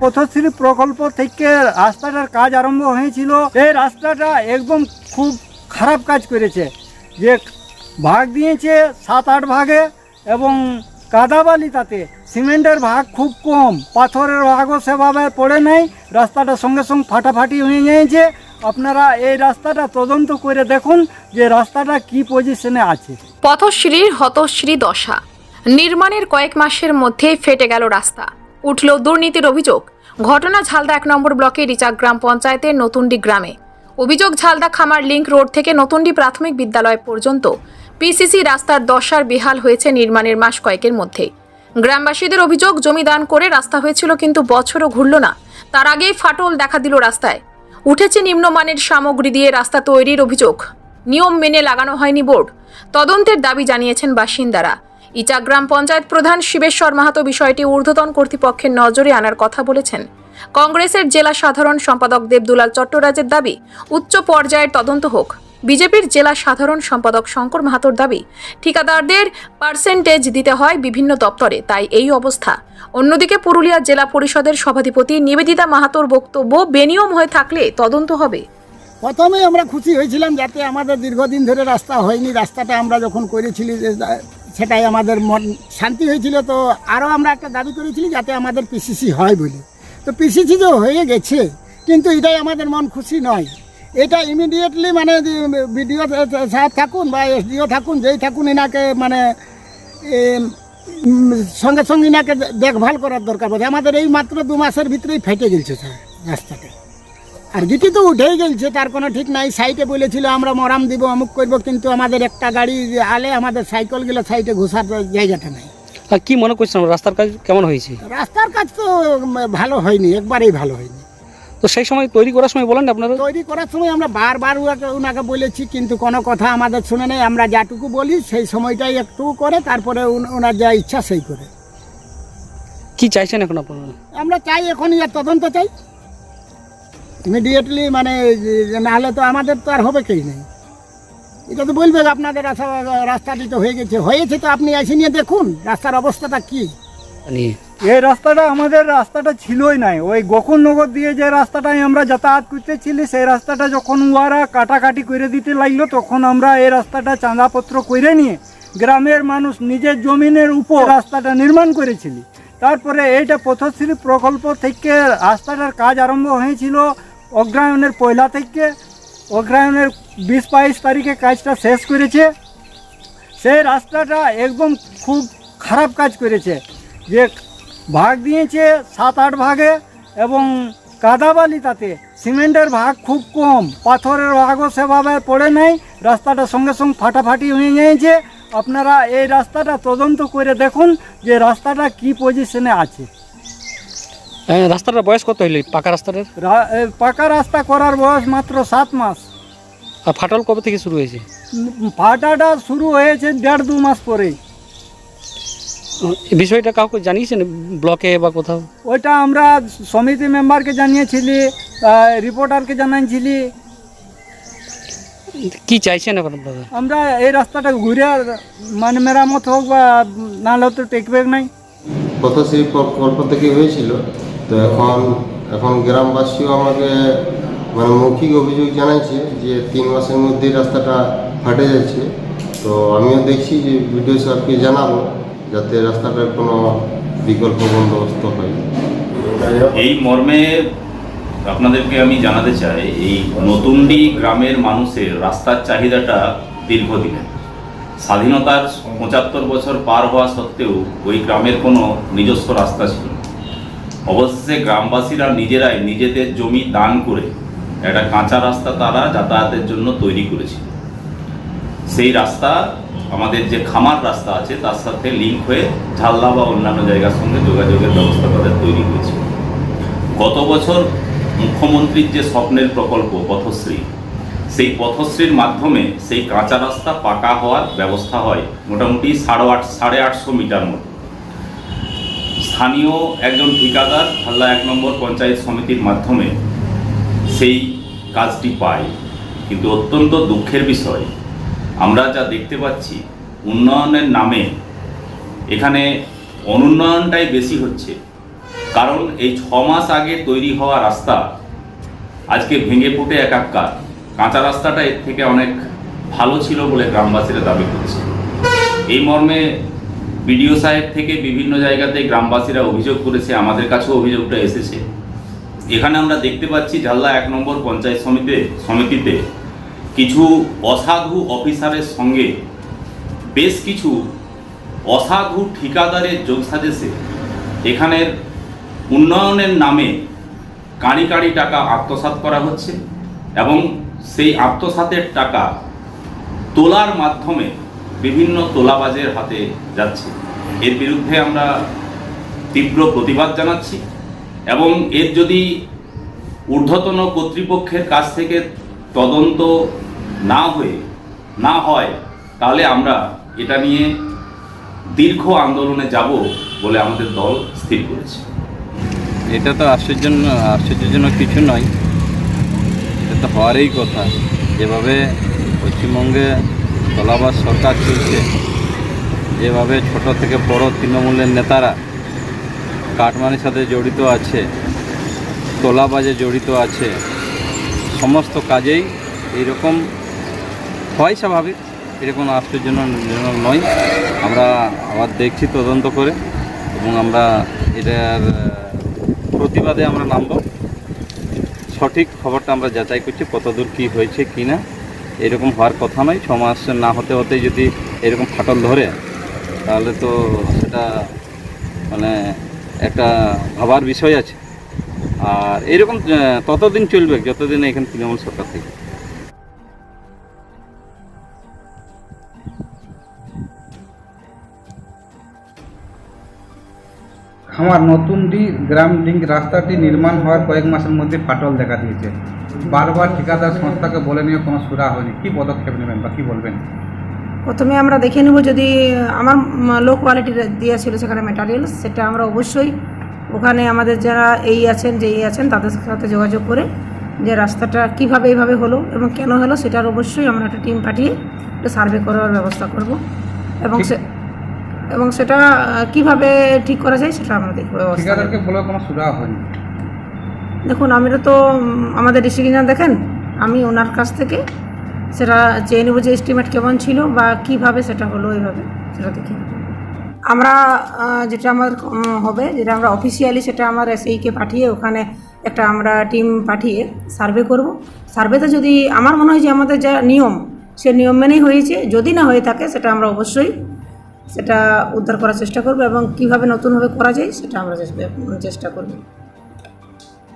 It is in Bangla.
পথশ্রী প্রকল্প থেকে রাস্তাটার কাজ আরম্ভ হয়েছিল। এই রাস্তাটা একদম খুব খারাপ কাজ করেছে। যে ভাগ দিয়েছে সাত আট ভাগে এবং কাদাবালি তাতে। সিমেন্টের ভাগ খুব কম, পাথরের ভাগও সেভাবে পড়ে নাই, রাস্তাটা সঙ্গে সঙ্গে ফাটাফাটি হয়ে গিয়েছে। আপনারা এই রাস্তাটা তদন্ত করে দেখুন যে রাস্তাটা কি পজিশনে আছে। পথশ্রীর হতশ্রী দশা। নির্মাণের কয়েক মাসের মধ্যেই ফেটে গেল রাস্তা। উঠল দুর্নীতির অভিযোগ। ঘটনা ঝালদা এক নম্বর ব্লকে রিচাক গ্রাম পঞ্চায়েতের নতুনডি গ্রামে। অভিযোগ, ঝালদা খামার লিংক রোড থেকে নতুনডি প্রাথমিক বিদ্যালয় পর্যন্ত পিসিসি রাস্তার দশার বেহাল হয়েছে নির্মাণের মাস কয়েকের মধ্যে। গ্রামবাসীদের অভিযোগ, জমি দান করে রাস্তা হয়েছিল কিন্তু বছরও ঘুরল না। তার আগেই ফাটল দেখা দিল রাস্তায়। উঠেছে নিম্নমানের সামগ্রী দিয়ে রাস্তা তৈরির অভিযোগ। নিয়ম মেনে লাগানো হয়নি বোর্ড। তদন্তের দাবি জানিয়েছেন বাসিন্দারা। ইচা গ্রাম পঞ্চায়েত প্রধান শিবেশ্বর মাহাতো বিষয়টি ঊর্ধ্বতন কর্তৃপক্ষের নজরে আনার কথা বলেছেন। কংগ্রেসের জেলা সাধারণ সম্পাদক দেবদুলাল চট্টরাজের দাবি, উচ্চ পর্যায়ের তদন্ত হোক। বিজেপির জেলা সাধারণ সম্পাদক শঙ্কর মাহাতোর দাবি, ঠিকাদারদের পার্সেন্টেজ দিতে হয় বিভিন্ন দপ্তরে, তাই এই অবস্থা। অন্যদিকে পুরুলিয়া জেলা পরিষদের সভাধিপতি নিবেদিতা মাহাতোর বক্তব্য, বেনিয়ম হয়ে থাকলে তদন্ত হবে। প্রথমে আমরা খুশি হয়েছিলাম যাতে আমাদের দীর্ঘদিন ধরে রাস্তা হয়নি। রাস্তাটা আমরা যখন করেছিলি সেটাই আমাদের মন শান্তি হয়েছিল তো আরও আমরা একটা দাবি করেছিলি যাতে আমাদের পিসিসি হয় বলে। তো পিসিসি তো হয়ে গেছে, কিন্তু এটাই আমাদের মন খুশি নয়। এটা ইমিডিয়েটলি মানে বিডিও সাহেব থাকুন বা এসডিও থাকুন, যেই থাকুন, এনাকে মানে সঙ্গে সঙ্গে এনাকে দেখভাল করার দরকার পড়ে আমাদের এই মাত্র দু মাসের ভিতরেই ফেটে গেছে স্যার, রাস্তাটা। আর গিটি তো উঠেই গেলছে তার কোনো ঠিক নাই। সাইডে বলেছিল আমরা মরাম দিব অমুক করব কিন্তু আমাদের একটা গাড়ি আলে আমাদের সাইকেলগুলো সাইডে ঘোষার জায়গাটা নাই। আর কি মনে করছেন রাস্তার কাজ কেমন হয়েছে? রাস্তার কাজ তো ভালো হয়নি একবারেই ভালো হয়নি। তো সেই সময় তৈরি করার সময় বলেন না আপনারা? তৈরি করার সময় আমরা বারবার ওনাকে বলেছি কিন্তু কোনো কথা আমাদের শুনে নেই। আমরা যাটুকু বলি সেই সময়টাই একটু করে তারপরে ওনার যা ইচ্ছা সেই করে। কি চাইছেন এখন আপনারা? আমরা চাই এখন তদন্ত চাই। ইমিডিয়েটলি মানে নাহলে তো আমাদের তো আর হবে কেই নেই। এটা তো বলবে আপনাদের রাস্তা- রাস্তাটি তো হয়ে গেছে। হয়েছে তো আপনি এসে নিয়ে দেখুন রাস্তার অবস্থাটা কি। নিয়ে এই রাস্তাটা আমাদের রাস্তাটা ছিলই নাই। ওই গোকুলনগর দিয়ে যে রাস্তাটাই আমরা যাতায়াত করতেছিলি সেই রাস্তাটা যখন উহারা কাটাকাটি করে দিতে লাগল তখন আমরা এই রাস্তাটা চাঁদাপত্র করে নিয়ে গ্রামের মানুষ নিজের জমিনের উপর রাস্তাটা নির্মাণ করেছিলি। তারপরে এইটা পথশ্রী প্রকল্প থেকে রাস্তাটার কাজ আরম্ভ হয়েছিল। অগ্রায়ণের পয়লা থেকে অগ্রায়ণের বিশ বাইশ তারিখে কাজটা শেষ করেছে। সেই রাস্তাটা একদম খুব খারাপ কাজ করেছে। যে ভাগ দিয়েছে সাত আট ভাগে এবং কাদাবালি তাতে। সিমেন্টের ভাগ খুব কম, পাথরের ভাগও সেভাবে পড়ে নাই, রাস্তাটা সঙ্গে সঙ্গে ফাটাফাটি হয়ে গিয়েছে। আপনারা এই রাস্তাটা তদন্ত করে দেখুন যে রাস্তাটা কি পজিশনে আছে। রাস্তাটার বয়স কত হইল? পাকা রাস্তাটার? রা- পাকা রাস্তা করার বয়স মাত্র সাত মাস। আর ফাটল কবে থেকে শুরু হয়েছে? ফাটাটা শুরু হয়েছে দেড় দু মাস পরেই। এই বিষয়টা কাউকে জানিয়েছেন ব্লকে বা কোথাও? ওইটা আমরা সমিতি মেম্বারকে জানিয়েছিলি রিপোর্টারকে জানিয়েছিলি কি চাইছেন এখন আমরা এই রাস্তাটা ঘুরে মানে মেরামত হোক বা নাহলে তো টেকবে নাই। পথশ্রী প্রকল্প থেকে হয়েছিল? তো এখন এখন গ্রামবাসীও আমাকে মানে মৌখিক অভিযোগ জানাইছে যে তিন মাসের মধ্যেই রাস্তাটা ফাটে যাচ্ছে। তো আমিও দেখছি যে ভিডিও সাহেবকে জানাব যাতে রাস্তাটার কোনো বিকল্প বন্দোবস্ত হয়। এই মর্মে আপনাদেরকে আমি জানাতে চাই, এই নতুনডি গ্রামের মানুষের রাস্তার চাহিদাটা দীর্ঘদিনের। স্বাধীনতার পঁচাত্তর বছর পার হওয়া সত্ত্বেও ওই গ্রামের কোনো নিজস্ব রাস্তা ছিল। অবশেষে গ্রামবাসীরা নিজেরাই নিজেদের জমি দান করে একটা কাঁচা রাস্তা তারা যাতায়াতের জন্য তৈরি করেছিল। সেই রাস্তা, আমাদের যে খামার রাস্তা আছে, তার সাথে লিঙ্ক হয়ে ঝালদা বা অন্যান্য জায়গার সঙ্গে যোগাযোগের ব্যবস্থা তাদের তৈরি হয়েছে। গত বছর মুখ্যমন্ত্রীর যে স্বপ্নের প্রকল্প, পথশ্রী, সেই পথশ্রীর মাধ্যমে সেই কাঁচা রাস্তা পাকা হওয়ার ব্যবস্থা হয় মোটামুটি সাড়ে আট সাড়ে আটশো মিটার মতো। স্থানীয় একজন ঠিকাদার ঝাল্লা এক নম্বর পঞ্চায়েত সমিতির মাধ্যমে সেই কাজটি পায়। কিন্তু অত্যন্ত দুঃখের বিষয়, আমরা যা দেখতে পাচ্ছি, উন্নয়নের নামে এখানে অনুন্নয়নটাই বেশি হচ্ছে। কারণ এই ছ মাস আগে তৈরি হওয়া রাস্তা আজকে ভেঙে ফুটে একাকার। কাঁচা রাস্তাটা এর থেকে অনেক ভালো ছিল বলে গ্রামবাসীরা দাবি করছে। এই মর্মে বিডিও সাহেব থেকে বিভিন্ন জায়গাতে গ্রামবাসীরা অভিযোগ করেছে, আমাদের কাছেও অভিযোগটা এসেছে। এখানে আমরা দেখতে পাচ্ছি ঝাল্লা এক নম্বর পঞ্চায়েত সমিতি, সমিতিতে কিছু অসাধু অফিসারের সঙ্গে বেশ কিছু অসাধু ঠিকাদারের যোগসাজেশে এখানের উন্নয়নের নামে কাঁড়ি কাঁড়ি টাকা আত্মসাৎ করা হচ্ছে এবং সেই আত্মসাতের টাকা তোলার মাধ্যমে বিভিন্ন তোলাবাজের হাতে যাচ্ছে। এর বিরুদ্ধে আমরা তীব্র প্রতিবাদ জানাচ্ছি এবং এর যদি ঊর্ধ্বতন কর্তৃপক্ষের কাছ থেকে তদন্ত না হয়ে, না হয়, তাহলে আমরা এটা নিয়ে দীর্ঘ আন্দোলনে যাব বলে আমাদের দল স্থির করেছে। এটা তো আশ্চর্য, আশ্চর্যজনক কিছু নয়। এটা তো হওয়ারই কথা। যেভাবে পশ্চিমবঙ্গে তলাবাস সরকার চলছে। যেভাবে ছোট থেকে বড় তৃণমূলের নেতারা কাটমানির সাথে জড়িত আছে, তোলাবাজে জড়িত আছে, সমস্ত কাজেই এইরকম হয় স্বাভাবিক। এটা কোনো আশ্চর্যজনক নয়। আমরা আবার দেখছি তদন্ত করে এবং আমরা এটার প্রতিবাদে আমরা নামব। সঠিক খবরটা আমরা যাচাই করছি, কতদূর কী হয়েছে কি না। এরকম হওয়ার কথা নয়, ছ মাস না হতে হতে যদি এরকম ফাটল ধরে, তাহলে তো সেটা মানে একটা ভাবার বিষয় আছে। আর এরকম ততদিন চলবে, যতদিন এখানে তৃণমূল সরকার আমার নতুন ডি গ্রাম লিঙ্ক রাস্তাটি নির্মাণ হওয়ার কয়েক মাসের মধ্যে ফাটল দেখা দিয়েছে। বারবার ঠিকাদার সংস্থাকে বলে নিয়ে কোনো সুরা হয়নি। কী পদক্ষেপ নেবেন বা কী বলবেন? প্রথমে আমরা দেখে নেব যদি আমার লো কোয়ালিটির দেওয়া ছিল সেখানে ম্যাটেরিয়ালস সেটা আমরা অবশ্যই ওখানে আমাদের যারা এই আছেন যে এই আছেন তাদের সাথে যোগাযোগ করে যে রাস্তাটা কীভাবে এইভাবে হলো এবং কেন হলো সেটার অবশ্যই আমরা একটা টিম পাঠিয়ে একটা সার্ভে করার ব্যবস্থা করব। এবং সে এবং সেটা কীভাবে ঠিক করা যায় সেটা আমরা দেখব ঠিকাদারকে বলে কোনো সুরা হয়নি। দেখুন আমি তো আমাদের ডিস্ট্রিক্ট দেখেন আমি ওনার কাছ থেকে সেটা চেয়ে নেব যে এস্টিমেট কেমন ছিল বা কীভাবে সেটা হলো এইভাবে সেটা দেখি আমরা যেটা আমার হবে যেটা আমরা অফিসিয়ালি সেটা আমার এসএইকে পাঠিয়ে ওখানে একটা আমরা টিম পাঠিয়ে সার্ভে করব। সার্ভেতে যদি আমার মনে হয় যে আমাদের যা নিয়ম সে নিয়ম মেনেই হয়েছে যদি না হয়ে থাকে সেটা আমরা অবশ্যই সেটা উদ্ধার করার চেষ্টা করব এবং কীভাবে নতুনভাবে করা যায় সেটা আমরা চেষ্টা- করব।